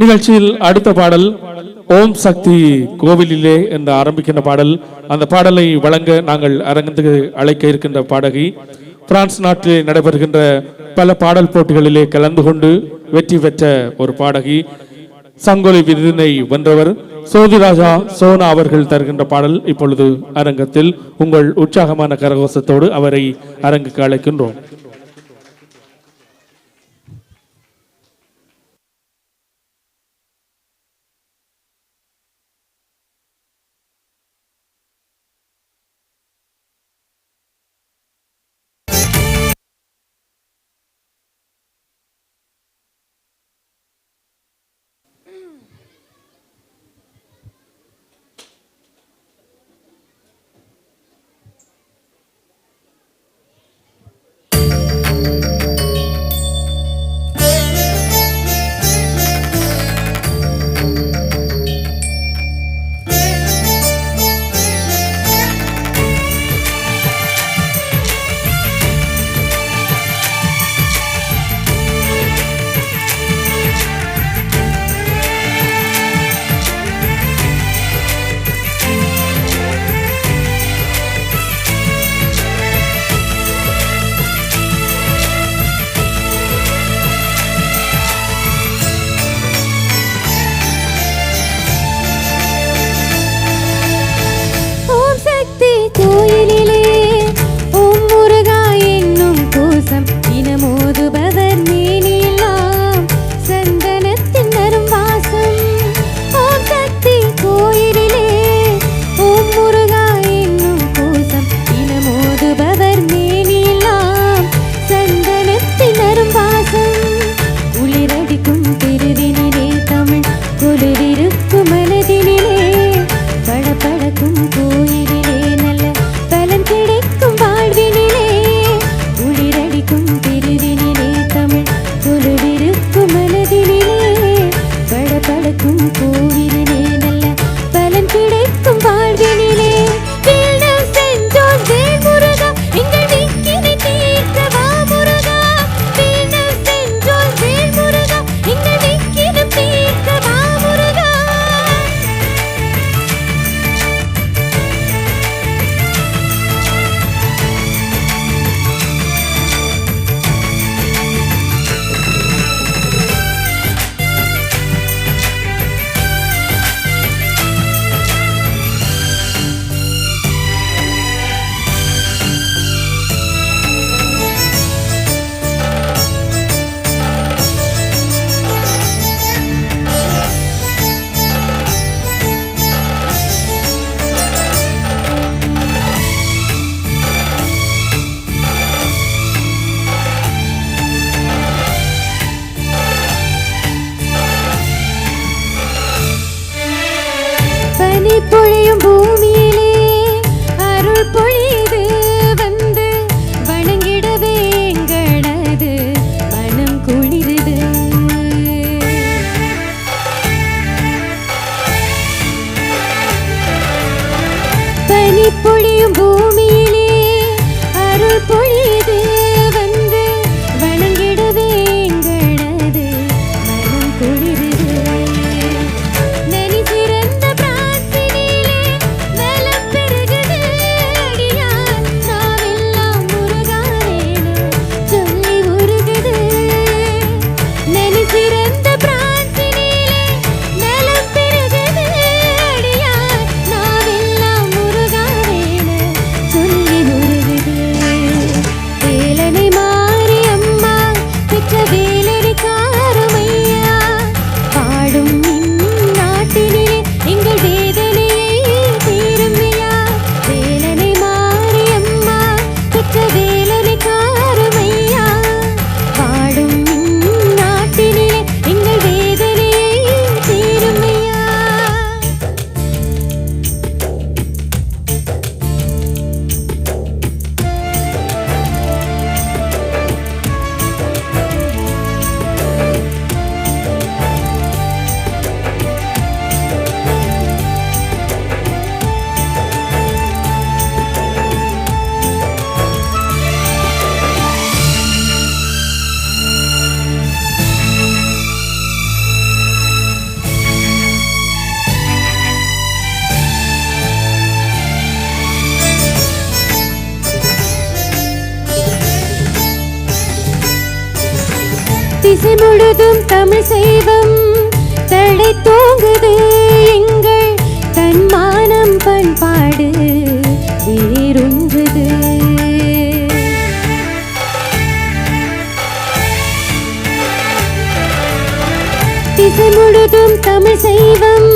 நிகழ்ச்சியில் அடுத்த பாடல் ஓம் சக்தி கோவிலிலே என்று ஆரம்பிக்கின்ற பாடல். அந்த பாடலை வழங்க நாங்கள் அரங்கத்துக்கு அழைக்க இருக்கின்ற பாடகி பிரான்ஸ் நாட்டிலே நடைபெறுகின்ற பல பாடல் போட்டிகளிலே கலந்து கொண்டு வெற்றி பெற்ற ஒரு பாடகி சங்கொலி விருதினை வென்றவர் சோதிராஜா சோனா அவர்கள் தருகின்ற பாடல். இப்பொழுது அரங்கத்தில் உங்கள் உற்சாகமான கரகோசத்தோடு அவரை அரங்குக்கு அழைக்கின்றோம். പൊഴിയുമ്പോൾ திசை முழுதும் தமிழ் செய்வம் தடை தோங்குது எங்கள் தன்மானம் பண்பாடு. வேறொன்றுது திசை முழுதும் தமிழ் செய்வம்